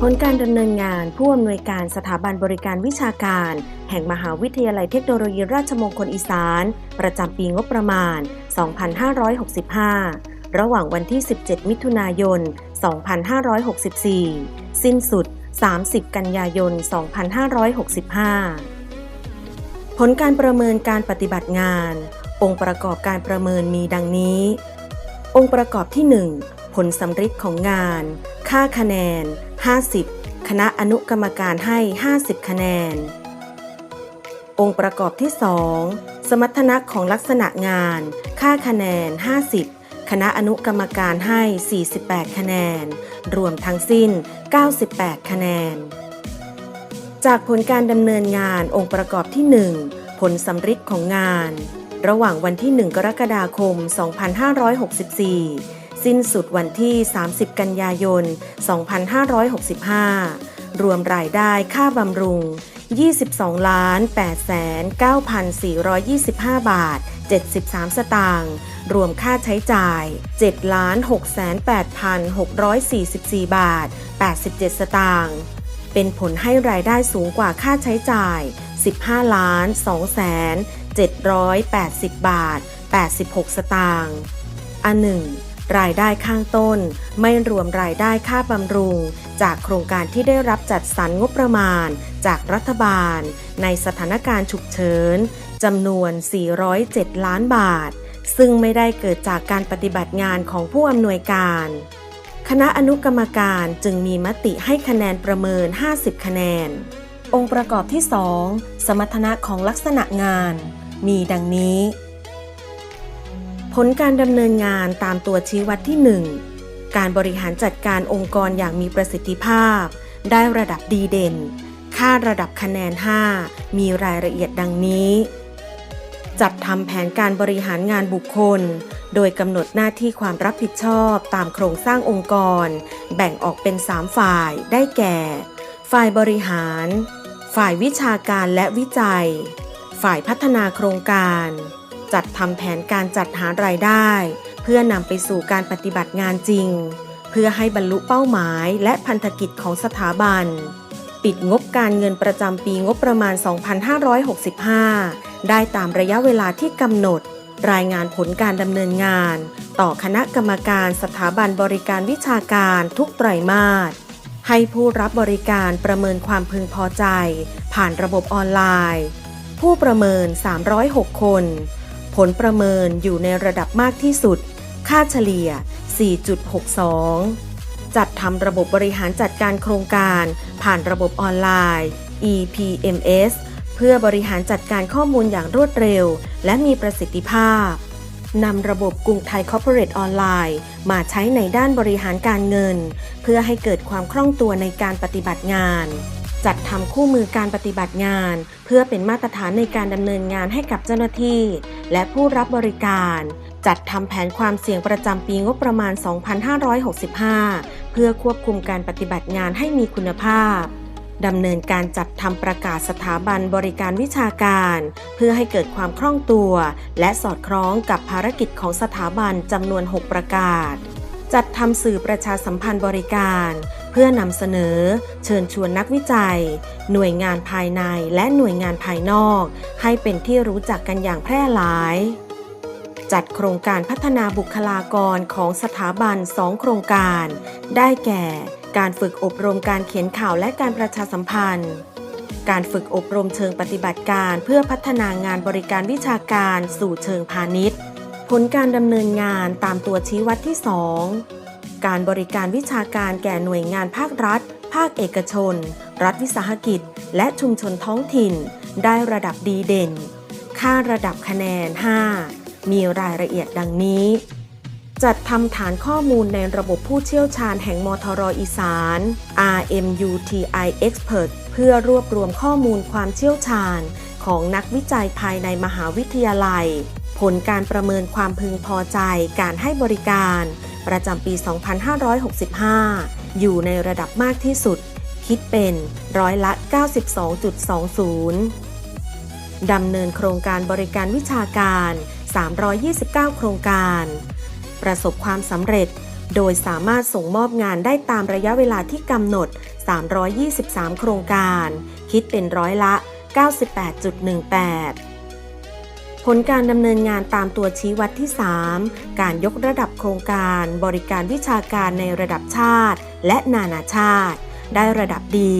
ผลการดำเนินงานผู้อำนวยการสถาบันบริการวิชาการ แห่งมหาวิทยาลัยเทคโนโลยีราชมงคลอีสาน ประจำปีงบประมาณ 2565 ระหว่างวันที่ 17 มิถุนายน 2564 สิ้นสุด 30 กันยายน 2565 ผลการประเมินการปฏิบัติงาน องค์ประกอบการประเมินมีดังนี้ องค์ประกอบที่ 1 ผลสำฤทธิ์ของงาน ค่าคะแนน 50 คณะอนุกรรมการให้ 50 คะแนน องค์ประกอบที่ 2 สมรรถนะของลักษณะงาน ค่าคะแนน 50 คณะอนุกรรมการให้ 48 คะแนน รวมทั้งสิ้น 98 คะแนน จากผลการดำเนินงานองค์ประกอบที่ 1 ผลสำฤทธิ์ของงานระหว่างวันที่ 1 กรกฎาคม 2564 สิ้นสุดวันที่ 30 กันยายน 2565 รวมรายได้ค่าบำรุง 22ล้าน8 9,425 บาท 73 สตางค์ รวมค่าใช้จ่าย7ล้าน68,644 บาท 87 สตางค์เป็นผลให้รายได้สูงกว่าค่าใช้จ่าย 15 ล้าน2แสน780 บาท 86 สตางค์อันหนึ่ง รายได้ข้างต้น ไม่รวมรายได้ค่าบำรุง จากโครงการที่ได้รับจัดสรรงบประมาณ จากรัฐบาล ในสถานการณ์ฉุกเฉินจำนวน 407 ล้านบาท ซึ่งไม่ได้เกิดจากการปฏิบัติงานของผู้อำนวยการ คณะอนุกรรมการจึงมีมติให้คะแนนประเมิน 50 คะแนน องค์ประกอบที่ 2 สมรรถนะของลักษณะงาน มีดังนี้ ผลการดำเนินงานตามตัวชี้วัดที่ 1 การบริหารจัดการองค์กรอย่างมีประสิทธิภาพ ได้ระดับดีเด่น ค่าระดับคะแนน 5 มีรายละเอียดดังนี้ จัดทำแผนการบริหารงานบุคคล โดยกำหนดหน้าที่ความรับผิดชอบตามโครงสร้างองค์กร แบ่งออกเป็น 3 ฝ่ายได้แก่ ฝ่ายบริหาร ฝ่ายวิชาการและวิจัย ฝ่ายพัฒนาโครงการ จัดทำแผนการจัดหารายได้ เพื่อนำไปสู่การปฏิบัติงานจริง เพื่อให้บรรลุเป้าหมายและพันธกิจของสถาบัน ปิดงบการเงินประจำปีงบประมาณ 2565 ได้ตามระยะเวลาที่กำหนด รายงานผลการดำเนินงาน ต่อคณะกรรมการสถาบันบริการวิชาการทุกไตรมาสให้ผู้รับบริการประเมินความพึงพอใจ ผ่านระบบออนไลน์ ผู้ประเมิน 306 คน ผลประเมินอยู่ในระดับมากที่สุด ค่าเฉลี่ย 4.62 จัดทำระบบบริหารจัดการโครงการ ผ่านระบบออนไลน์ EPMS เพื่อบริหารจัดการข้อมูลอย่างรวดเร็ว และมีประสิทธิภาพนำระบบกรุงไทยคอร์ปอเรทออนไลน์มาใช้ในด้านบริหารการเงิน เพื่อให้เกิดความคล่องตัวในการปฏิบัติงาน จัดทำคู่มือการปฏิบัติงาน เพื่อเป็นมาตรฐานในการดำเนินงานให้กับเจ้าหน้าที่ และผู้รับบริการ จัดทำแผนความเสี่ยงประจำปีงบประมาณ 2565 เพื่อควบคุมการปฏิบัติงานให้มีคุณภาพดำเนินการจัดทำประกาศสถาบันบริการวิชาการ เพื่อให้เกิดความคล่องตัว และสอดคล้องกับภารกิจของสถาบันจำนวน 6 ประกาศ จัดทำสื่อประชาสัมพันธ์บริการ เพื่อนำเสนอ เชิญชวนนักวิจัย หน่วยงานภายในและหน่วยงานภายนอก ให้เป็นที่รู้จักกันอย่างแพร่หลาย จัดโครงการพัฒนาบุคลากรของสถาบัน2โครงการ ได้แก่ การฝึกอบรมการเขียนข่าวและการประชาสัมพันธ์ การฝึกอบรมเชิงปฏิบัติการเพื่อพัฒนางานบริการวิชาการสู่เชิงพาณิชย์ ผลการดำเนินงานตามตัวชี้วัดที่ 2 การบริการวิชาการแก่หน่วยงานภาครัฐ ภาคเอกชน รัฐวิสาหกิจ และชุมชนท้องถิ่น ได้ระดับดีเด่น ค่าระดับคะแนน 5 มีรายละเอียดดังนี้ จัดทำฐานข้อมูลในระบบผู้เชี่ยวชาญแห่งมทรอีสาน RMUTI Expert เพื่อรวบรวมข้อมูลความเชี่ยวชาญของนักวิจัยภายในมหาวิทยาลัย ผลการประเมินความพึงพอใจการให้บริการ ประจำปี 2565 อยู่ในระดับมากที่สุด คิดเป็นร้อยละ 92.20 ดำเนินโครงการบริการวิชาการ 329 โครงการ ประสบความสำเร็จ โดยสามารถส่งมอบงานได้ตามระยะเวลาที่กำหนด 323 โครงการ คิดเป็นร้อยละ 98.18 ผลการดำเนินงานตามตัวชี้วัดที่ 3 การยกระดับโครงการบริการวิชาการในระดับชาติ และนานาชาติ ได้ระดับดี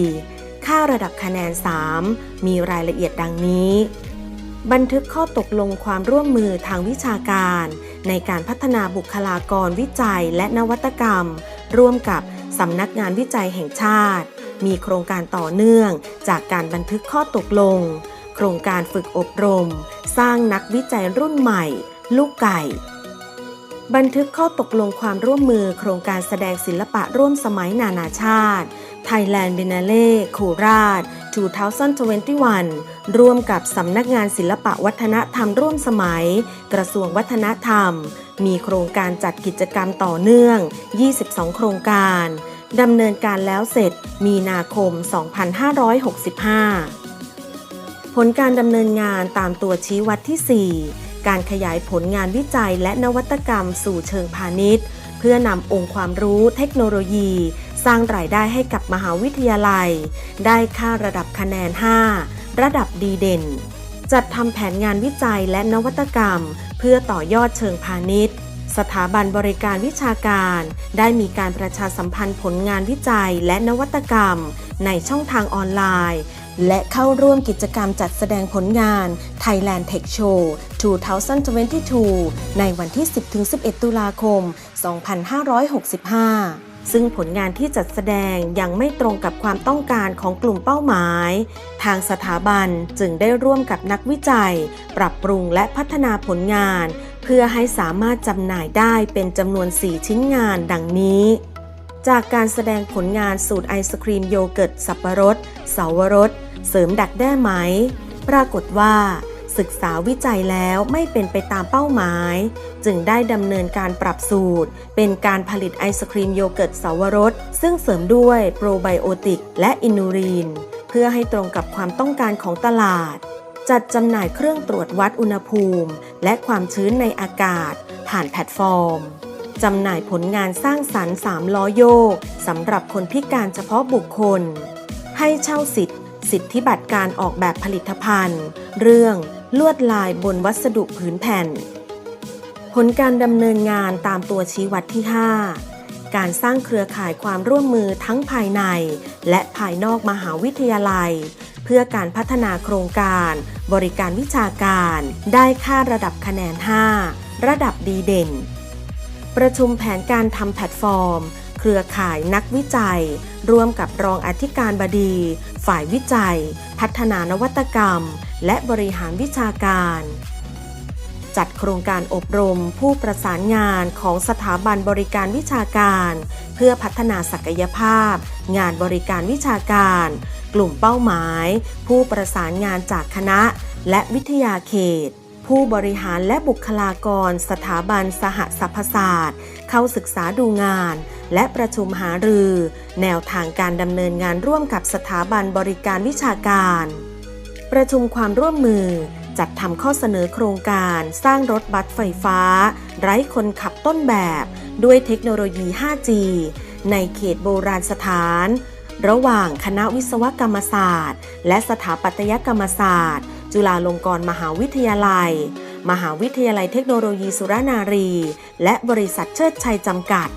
ค่าระดับคะแนน 3 มีรายละเอียดดังนี้ บันทึกข้อตกลงความร่วมมือทางวิชาการ ในการพัฒนาบุคลากรวิจัยและนวัตกรรม ร่วมกับสำนักงานวิจัยแห่งชาติ มีโครงการต่อเนื่องจากการบันทึกข้อตกลง โครงการฝึกอบรม สร้างนักวิจัยรุ่นใหม่ ลูกไก่ บันทึกข้อตกลงความร่วมมือโครงการแสดงศิลปะร่วมสมัยนานาชาติ Thailand Biennale โคราช 2021 ร่วมกับสำนักงานศิลปะวัฒนธรรมร่วมสมัย กระทรวงวัฒนธรรม มีโครงการจัดกิจกรรมต่อเนื่อง 22 โครงการดำเนินการแล้วเสร็จมีนาคม 2565 ผลการดำเนินงานตามตัวชี้วัดที่ 4 การขยายผลงานวิจัยและนวัตกรรมสู่เชิงพาณิชย์ เพื่อนำองค์ความรู้เทคโนโลยี สร้างรายได้ให้กับมหาวิทยาลัย ได้ค่าระดับคะแนน 5 ระดับดีเด่น จัดทำแผนงานวิจัยและนวัตกรรม เพื่อต่อยอดเชิงพาณิชย์สถาบันบริการวิชาการ ได้มีการประชาสัมพันธ์ผลงานวิจัยและนวัตกรรม ในช่องทางออนไลน์ และเข้าร่วมกิจกรรมจัดแสดงผลงาน Thailand Tech Show 2022 ในวันที่ 10-11 ตุลาคม 2565ซึ่งผลงานที่จัดแสดงยังไม่ตรงกับความต้องการของกลุ่มเป้าหมาย ทางสถาบันจึงได้ร่วมกับนักวิจัย ปรับปรุงและพัฒนาผลงาน เพื่อให้สามารถจำหน่ายได้เป็นจำนวน 4 ชิ้นงานดังนี้ จากการแสดงผลงานสูตรไอศครีมโยเกิร์ตสับปะรดเสาวรส เสริมดักแด้ไหม ปรากฏว่า ศึกษาวิจัยแล้วไม่เป็นไปตามเป้าหมาย จึงได้ดำเนินการปรับสูตร เป็นการผลิตไอศครีมโยเกิร์ตเสาวรส ซึ่งเสริมด้วยโปรไบโอติกและอินูรีน เพื่อให้ตรงกับความต้องการของตลาด จัดจำหน่ายเครื่องตรวจวัดอุณหภูมิ และความชื้นในอากาศ ผ่านแพลตฟอร์ม จำหน่ายผลงานสร้างสรรค์3ล้อโยกสำหรับคนพิการเฉพาะบุคคล ให้เช่าสิทธิ์ สิทธิบัตรการออกแบบผลิตภัณฑ์ เรื่องลวดลายบนวัสดุผืนแผ่น ผลการดำเนินงานตามตัวชี้วัดที่ 5 การสร้างเครือข่ายความร่วมมือทั้งภายใน และภายนอกมหาวิทยาลัย เพื่อการพัฒนาโครงการ บริการวิชาการ ได้ค่าระดับคะแนน 5 ระดับดีเด่น ประชุมแผนการทำแพลตฟอร์ม เครือข่ายนักวิจัย ร่วมกับรองอธิการบดี ฝ่ายวิจัย พัฒนานวัตกรรม และบริหารวิชาการ จัดโครงการอบรมผู้ประสานงานของสถาบันบริการวิชาการ เพื่อพัฒนาศักยภาพ งานบริการวิชาการ กลุ่มเป้าหมาย ผู้ประสานงานจากคณะ และวิทยาเขต ผู้บริหารและบุคลากรสถาบันสหสรรพศาสตร์ เข้าศึกษาดูงาน และประชุมหารือ แนวทางการดำเนินงานร่วมกับสถาบันบริการวิชาการ ประชุมความร่วมมือ จัดทำข้อเสนอโครงการสร้างรถบัสไฟฟ้า ไร้คนขับต้นแบบ ด้วยเทคโนโลยี 5G ในเขตโบราณสถาน ระหว่างคณะวิศวกรรมศาสตร์ และสถาปัตยกรรมศาสตร์ จุฬาลงกรณ์มหาวิทยาลัย มหาวิทยาลัยเทคโนโลยีสุรนารี และบริษัทเชิดชัยจำกัด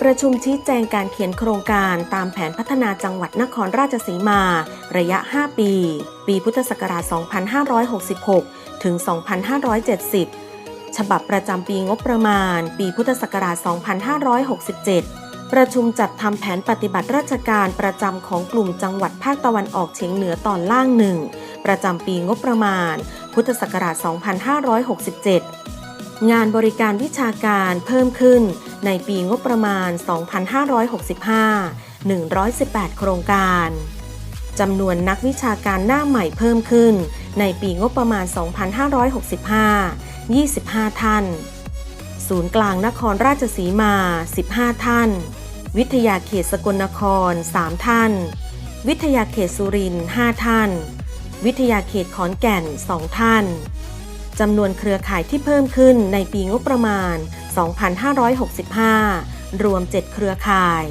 ประชุมชี้แจงการเขียนโครงการตามแผนพัฒนาจังหวัดนครราชสีมา ระยะ 5 ปี ปีพุทธศักราช 2566 ถึง 2570 ฉบับประจำปีงบประมาณ ปีพุทธศักราช 2567ประชุมจัดทำแผนปฏิบัติราชการประจำของกลุ่มจังหวัดภาคตะวันออกเฉียงเหนือตอนล่างหนึ่ง ประจำปีงบประมาณ พุทธศักราช 2567 งานบริการวิชาการเพิ่มขึ้นในปีงบประมาณ 2565 118 โครงการจำนวนนักวิชาการหน้าใหม่เพิ่มขึ้น ในปีงบประมาณ 2565 25 ท่าน ศูนย์กลางนครราชสีมา 15 ท่าน วิทยาเขตสกลนคร 3 ท่าน วิทยาเขตสุรินทร์ 5 ท่าน วิทยาเขตขอนแก่น 2 ท่านจำนวนเครือข่ายที่เพิ่มขึ้นในปีงบประมาณ 2565 รวม 7 เครือข่าย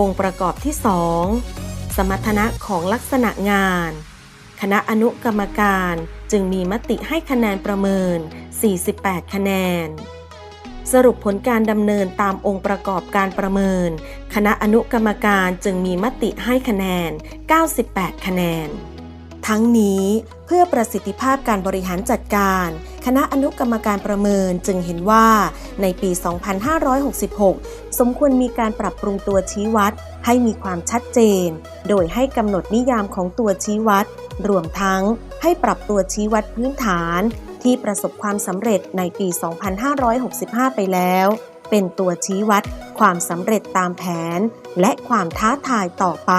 องค์ประกอบที่ 2 สมรรถนะของลักษณะงาน คณะอนุกรรมการจึงมีมติให้คะแนนประเมิน 48 คะแนน สรุปผลการดำเนินตามองค์ประกอบการประเมิน คณะอนุกรรมการจึงมีมติให้คะแนน 98 คะแนน ทั้งนี้เพื่อประสิทธิภาพการบริหารจัดการ คณะอนุกรรมการประเมินจึงเห็นว่าในปี 2566 สมควรมีการปรับปรุงตัวชี้วัดให้มีความชัดเจน โดยให้กำหนดนิยามของตัวชี้วัด รวมทั้งให้ปรับตัวชี้วัดพื้นฐาน ที่ประสบความสำเร็จในปี 2565 ไปแล้ว เป็นตัวชี้วัด ความสำเร็จตามแผน และความท้าทายต่อไป